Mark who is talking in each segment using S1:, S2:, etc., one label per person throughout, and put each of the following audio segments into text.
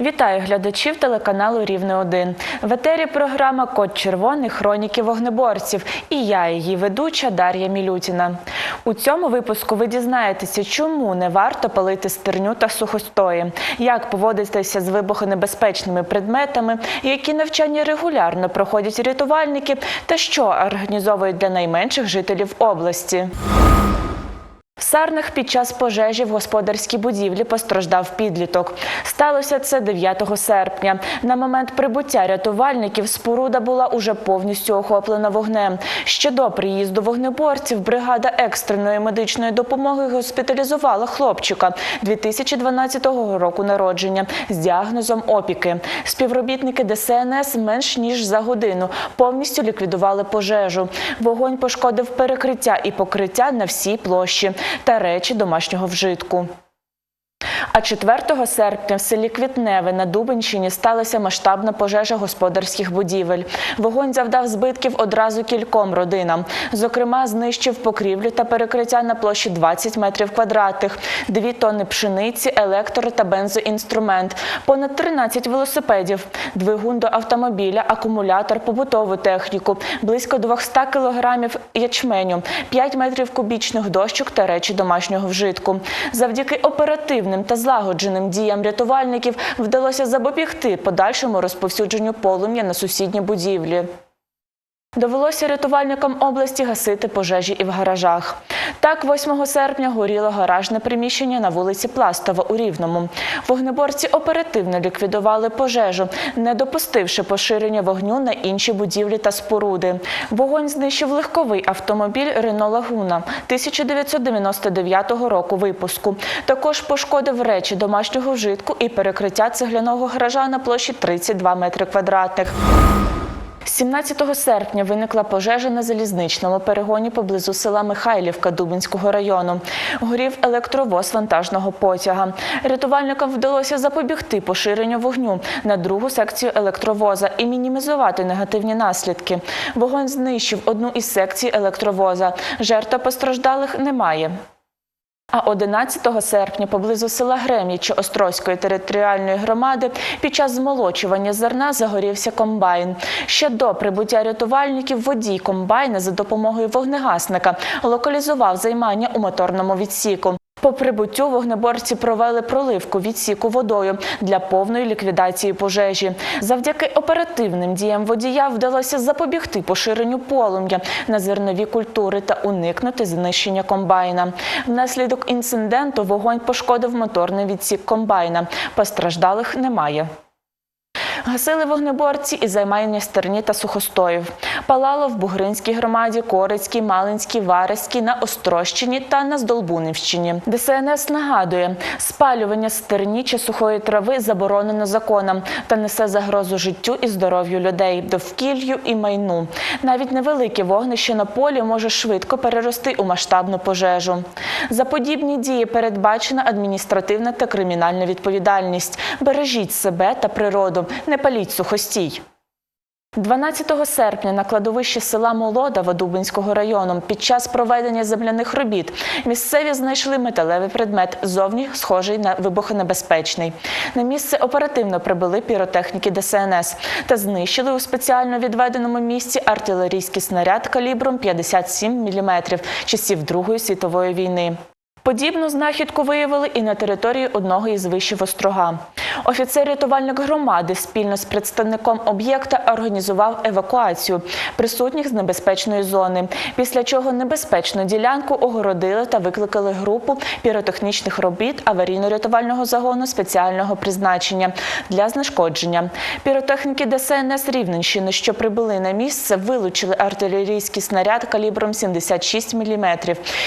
S1: Вітаю глядачів телеканалу Рівне 1 В етері програма Код червоний хроніки вогнеборців. І я, її ведуча Дар'я Мілютіна. У цьому випуску ви дізнаєтеся, чому не варто палити стерню та сухостої, як поводитися з вибухонебезпечними предметами, які навчання регулярно проходять рятувальники, та що організовують для найменших жителів області. Сарнах під час пожежі в господарській будівлі постраждав підліток. Сталося це 9 серпня. На момент прибуття рятувальників споруда була уже повністю охоплена вогнем. Ще до приїзду вогнеборців бригада екстреної медичної допомоги госпіталізувала хлопчика 2012 року народження з діагнозом опіки. Співробітники ДСНС менш ніж за годину повністю ліквідували пожежу. Вогонь пошкодив перекриття і покриття на всій площі та речі домашнього вжитку. А 4 серпня в селі Квітневе на Дубенщині сталася масштабна пожежа господарських будівель. Вогонь завдав збитків одразу кільком родинам. Зокрема, знищив покрівлю та перекриття на площі 20 метрів квадратних, 2 тонни пшениці, електро та бензоінструмент, понад 13 велосипедів, двигун до автомобіля, акумулятор, побутову техніку, близько 200 кілограмів ячменю, 5 метрів кубічних дощок та речі домашнього вжитку. Завдяки оперативним та злагодженим діям рятувальників вдалося запобігти подальшому розповсюдженню полум'я на сусідні будівлі. Довелося рятувальникам області гасити пожежі і в гаражах. Так, 8 серпня горіло гаражне приміщення на вулиці Пластова у Рівному. Вогнеборці оперативно ліквідували пожежу, не допустивши поширення вогню на інші будівлі та споруди. Вогонь знищив легковий автомобіль Рено Лагуна 1999 року випуску. Також пошкодив речі домашнього вжитку і перекриття цегляного гаража на площі 32 метри квадратних. 17 серпня виникла пожежа на залізничному перегоні поблизу села Михайлівка Дубинського району. Горів електровоз вантажного потяга. Рятувальникам вдалося запобігти поширенню вогню на другу секцію електровоза і мінімізувати негативні наслідки. Вогонь знищив одну із секцій електровоза. Жертв постраждалих немає. А 11 серпня поблизу села Грем'ячі Острозької територіальної громади під час змолочування зерна загорівся комбайн. Ще до прибуття рятувальників водій комбайна за допомогою вогнегасника локалізував займання у моторному відсіку. По прибуттю вогнеборці провели проливку відсіку водою для повної ліквідації пожежі. Завдяки оперативним діям водія вдалося запобігти поширенню полум'я на зернові культури та уникнути знищення комбайна. Внаслідок інциденту вогонь пошкодив моторний відсік комбайна. Постраждалих немає. Гасили вогнеборці і займання стерні та сухостоїв. Палало в Бугринській громаді, Корицькій, Малинській, Вареській, на Острощині та на Здолбунівщині. ДСНС нагадує, спалювання стерні чи сухої трави заборонено законом та несе загрозу життю і здоров'ю людей, довкіллю і майну. Навіть невелике вогнище на полі може швидко перерости у масштабну пожежу. За подібні дії передбачена адміністративна та кримінальна відповідальність. Бережіть себе та природу, не паліть сухостій. 12 серпня на кладовищі села Молодава Дубинського району під час проведення земляних робіт місцеві знайшли металевий предмет, зовні схожий на вибухонебезпечний. На місце оперативно прибули піротехніки ДСНС та знищили у спеціально відведеному місці артилерійський снаряд калібром 57 мм часів Другої світової війни. Подібну знахідку виявили і на території одного із вишів острога. Офіцер-рятувальник громади спільно з представником об'єкта організував евакуацію присутніх з небезпечної зони, після чого небезпечну ділянку огородили та викликали групу піротехнічних робіт аварійно-рятувального загону спеціального призначення для знешкодження. Піротехніки ДСНС Рівненщини, що прибули на місце, вилучили артилерійський снаряд калібром 76 мм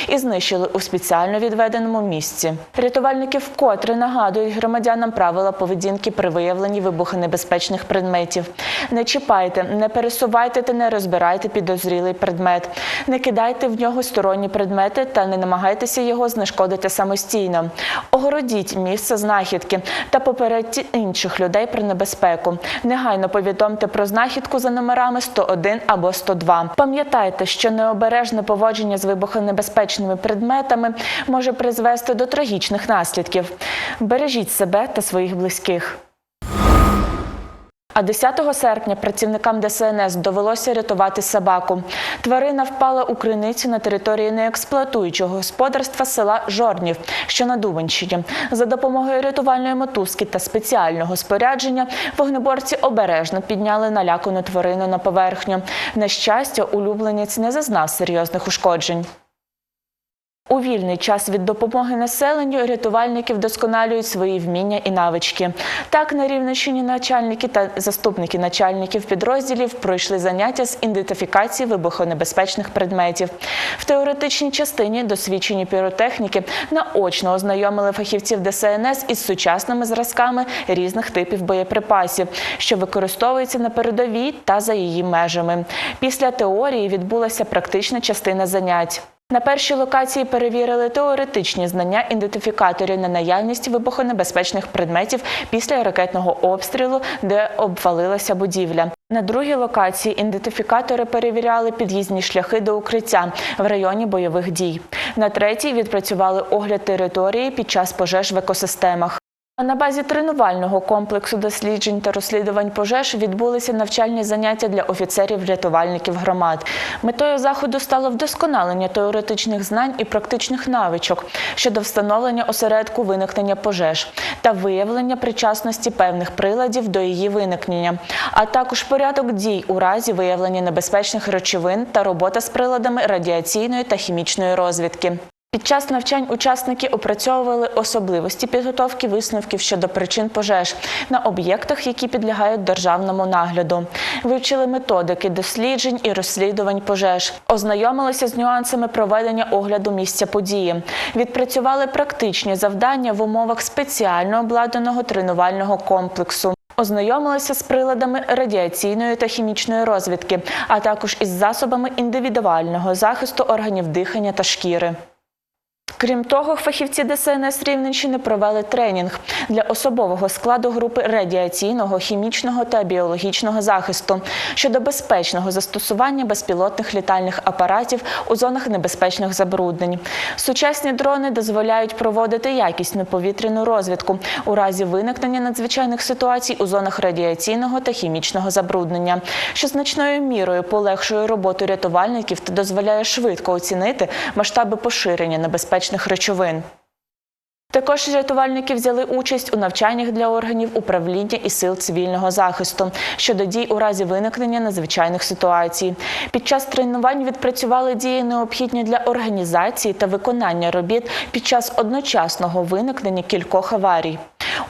S1: і знищили у спеціально відведеному місці. Рятувальники вкотре нагадують громадянам правила поведінки при виявленні вибухонебезпечних предметів. Не чіпайте, не пересувайте та не розбирайте підозрілий предмет. Не кидайте в нього сторонні предмети та не намагайтеся його знешкодити самостійно. Огородіть місце знахідки та попередьте інших людей про небезпеку. Негайно повідомте про знахідку за номерами 101 або 102. Пам'ятайте, що необережне поводження з вибухонебезпечними предметами може призвести до трагічних наслідків. Бережіть себе та своїх близьких. А 10 серпня працівникам ДСНС довелося рятувати собаку. Тварина впала у криницю на території неексплуатуючого господарства села Жорнів, що на Дубенщині. За допомогою рятувальної мотузки та спеціального спорядження вогнеборці обережно підняли налякану тварину на поверхню. На щастя, улюбленець не зазнав серйозних ушкоджень. У вільний час від допомоги населенню рятувальники вдосконалюють свої вміння і навички. Так, на Рівненщині начальники та заступники начальників підрозділів пройшли заняття з ідентифікації вибухонебезпечних предметів. В теоретичній частині досвідчені піротехніки наочно ознайомили фахівців ДСНС із сучасними зразками різних типів боєприпасів, що використовуються на передовій та за її межами. Після теорії відбулася практична частина занять. На першій локації перевірили теоретичні знання ідентифікаторів на наявність вибухонебезпечних предметів після ракетного обстрілу, де обвалилася будівля. На другій локації ідентифікатори перевіряли під'їзні шляхи до укриття в районі бойових дій. На третій відпрацювали огляд території під час пожеж в екосистемах. На базі тренувального комплексу досліджень та розслідувань пожеж відбулися навчальні заняття для офіцерів-рятувальників громад. Метою заходу стало вдосконалення теоретичних знань і практичних навичок щодо встановлення осередку виникнення пожеж та виявлення причасності певних приладів до її виникнення, а також порядок дій у разі виявлення небезпечних речовин та робота з приладами радіаційної та хімічної розвідки. Під час навчань учасники опрацьовували особливості підготовки висновків щодо причин пожеж на об'єктах, які підлягають державному нагляду. Вивчили методики досліджень і розслідувань пожеж, ознайомилися з нюансами проведення огляду місця події, відпрацювали практичні завдання в умовах спеціально обладнаного тренувального комплексу. Ознайомилися з приладами радіаційної та хімічної розвідки, а також із засобами індивідуального захисту органів дихання та шкіри. Крім того, фахівці ДСНС Рівненщини провели тренінг для особового складу групи радіаційного, хімічного та біологічного захисту щодо безпечного застосування безпілотних літальних апаратів у зонах небезпечних забруднень. Сучасні дрони дозволяють проводити якісну повітряну розвідку у разі виникнення надзвичайних ситуацій у зонах радіаційного та хімічного забруднення, що значною мірою полегшує роботу рятувальників та дозволяє швидко оцінити масштаби поширення небезпечних речовин. Також рятувальники взяли участь у навчаннях для органів управління і сил цивільного захисту щодо дій у разі виникнення надзвичайних ситуацій. Під час тренувань відпрацювали дії необхідні для організації та виконання робіт під час одночасного виникнення кількох аварій.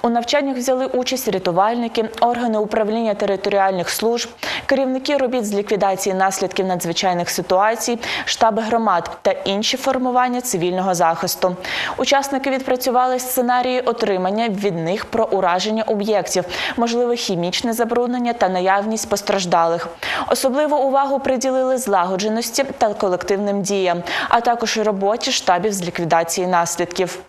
S1: У навчаннях взяли участь рятувальники, органи управління територіальних служб, керівники робіт з ліквідації наслідків надзвичайних ситуацій, штаби громад та інші формування цивільного захисту. Учасники відпрацювали сценарії отримання від них про ураження об'єктів, можливе хімічне забруднення та наявність постраждалих. Особливу увагу приділили злагодженості та колективним діям, а також роботі штабів з ліквідації наслідків.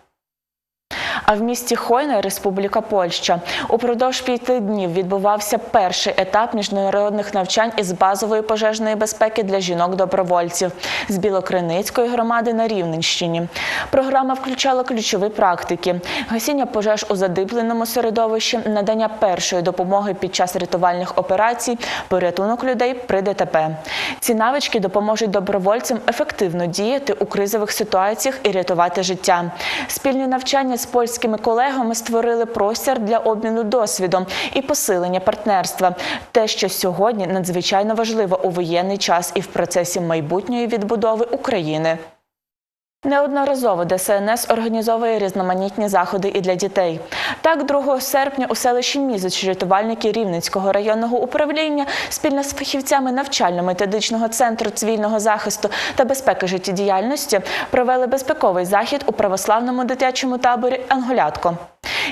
S1: А в місті Хойна, Республіка Польща, упродовж п'яти днів відбувався перший етап міжнародних навчань із базової пожежної безпеки для жінок-добровольців з Білокриницької громади на Рівненщині. Програма включала ключові практики: гасіння пожеж у задибленому середовищі, надання першої допомоги під час рятувальних операцій, порятунок людей при ДТП. Ці навички допоможуть добровольцям ефективно діяти у кризових ситуаціях і рятувати життя. Спільні навчання з польськими колегами створили простір для обміну досвідом і посилення партнерства. Те, що сьогодні надзвичайно важливо у воєнний час і в процесі майбутньої відбудови України. Неодноразово ДСНС організовує різноманітні заходи і для дітей. Так, 2 серпня у селищі Мізич рятувальники Рівненського районного управління спільно з фахівцями навчально-методичного центру цивільного захисту та безпеки життєдіяльності провели безпековий захід у православному дитячому таборі Анголятко.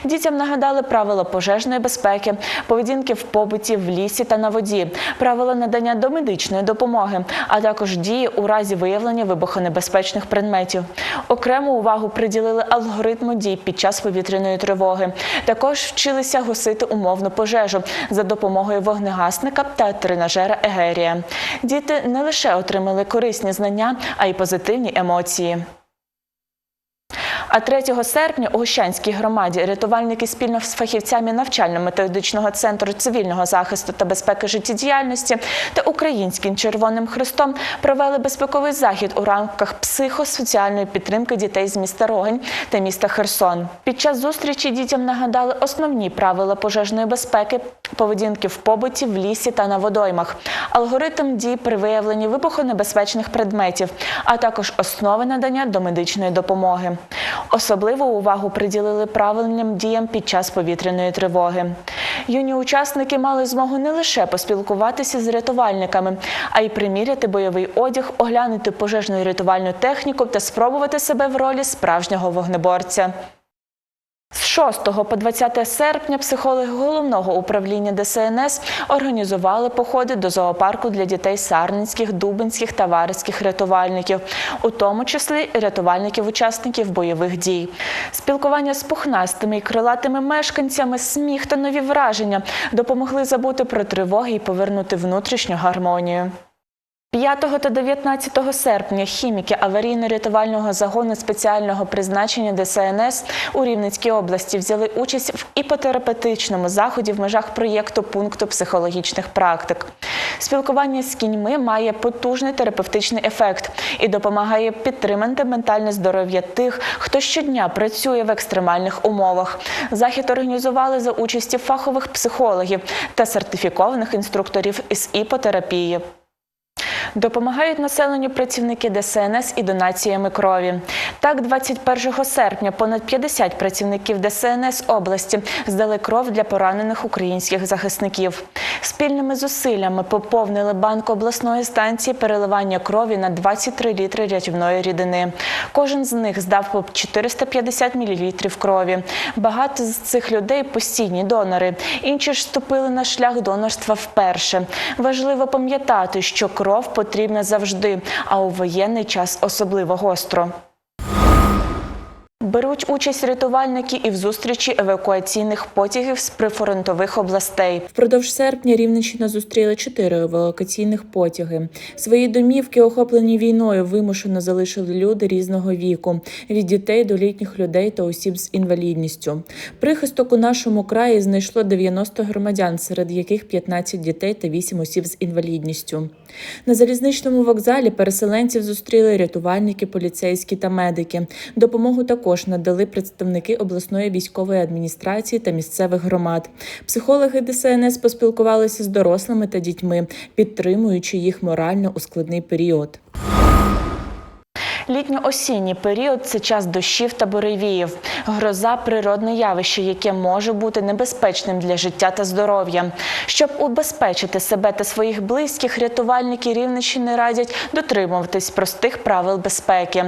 S1: Дітям нагадали правила пожежної безпеки, поведінки в побуті, в лісі та на воді, правила надання домедичної допомоги, а також дії у разі виявлення вибухонебезпечних предметів. Окрему увагу приділили алгоритму дій під час повітряної тривоги. Також вчилися гасити умовну пожежу за допомогою вогнегасника та тренажера Егерія. Діти не лише отримали корисні знання, а й позитивні емоції. А 3 серпня у Гощанській громаді рятувальники спільно з фахівцями навчально-методичного центру цивільного захисту та безпеки життєдіяльності та Українським Червоним Хрестом провели безпековий захід у рамках психосоціальної підтримки дітей з міста Рогень та міста Херсон. Під час зустрічі дітям нагадали основні правила пожежної безпеки, поведінки в побуті, в лісі та на водоймах, алгоритм дій при виявленні вибухонебезпечних предметів, а також основи надання домедичної допомоги. Особливу увагу приділили правильним діям під час повітряної тривоги. Юні учасники мали змогу не лише поспілкуватися з рятувальниками, а й приміряти бойовий одяг, оглянути пожежну рятувальну техніку та спробувати себе в ролі справжнього вогнеборця. З 6 по 20 серпня психологи головного управління ДСНС організували походи до зоопарку для дітей сарненських, дубинських та варських рятувальників, у тому числі рятувальників-учасників бойових дій. Спілкування з пухнастими і крилатими мешканцями, сміх та нові враження допомогли забути про тривоги і повернути внутрішню гармонію. 5 та 19 серпня хіміки аварійно-рятувального загону спеціального призначення ДСНС у Рівненській області взяли участь в іпотерапевтичному заході в межах проєкту пункту психологічних практик. Спілкування з кіньми має потужний терапевтичний ефект і допомагає підтримати ментальне здоров'я тих, хто щодня працює в екстремальних умовах. Захід організували за участі фахових психологів та сертифікованих інструкторів із іпотерапії. Допомагають населенню працівники ДСНС і донаціями крові. Так, 21 серпня понад 50 працівників ДСНС області здали кров для поранених українських захисників. Спільними зусиллями поповнили банк обласної станції переливання крові на 23 літри рятівної рідини. Кожен з них здав по 450 мл крові. Багато з цих людей постійні донори. Інші ж вступили на шлях донорства вперше. Важливо пам'ятати, що кров потрібна завжди, а у воєнний час особливо гостро. Беруть участь рятувальники і в зустрічі евакуаційних потягів з прифронтових областей. Впродовж серпня Рівненщина зустріла чотири евакуаційних потяги. Свої домівки, охоплені війною, вимушено залишили люди різного віку від дітей до літніх людей та осіб з інвалідністю. Прихисток у нашому краї знайшло 90 громадян, серед яких 15 дітей та 8 осіб з інвалідністю. На залізничному вокзалі переселенців зустріли рятувальники, поліцейські та медики. Допомогу також надали представники обласної військової адміністрації та місцевих громад. Психологи ДСНС поспілкувалися з дорослими та дітьми, підтримуючи їх морально у складний період. Літньо-осінній період це час дощів та буревіїв. Гроза природне явище, яке може бути небезпечним для життя та здоров'я. Щоб убезпечити себе та своїх близьких, рятувальники Рівненщини радять дотримуватись простих правил безпеки.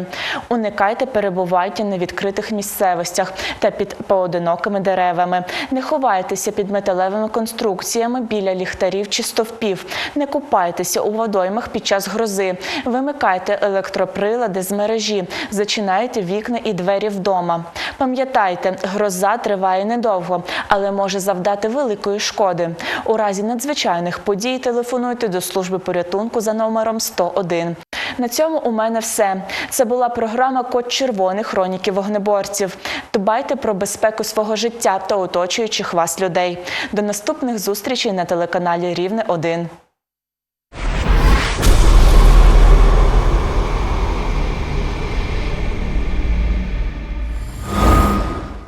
S1: Уникайте перебування на відкритих місцевостях та під поодинокими деревами. Не ховайтеся під металевими конструкціями біля ліхтарів чи стовпів. Не купайтеся у водоймах під час грози. Вимикайте електроприлади з мережі, зачинайте вікна і двері вдома. Пам'ятайте, гроза триває недовго, але може завдати великої шкоди. У разі надзвичайних подій телефонуйте до служби порятунку за номером 101. На цьому у мене все. Це була програма Код червоних хроніки вогнеборців. Дбайте про безпеку свого життя та оточуючих вас людей. До наступних зустрічей на телеканалі Рівне 1.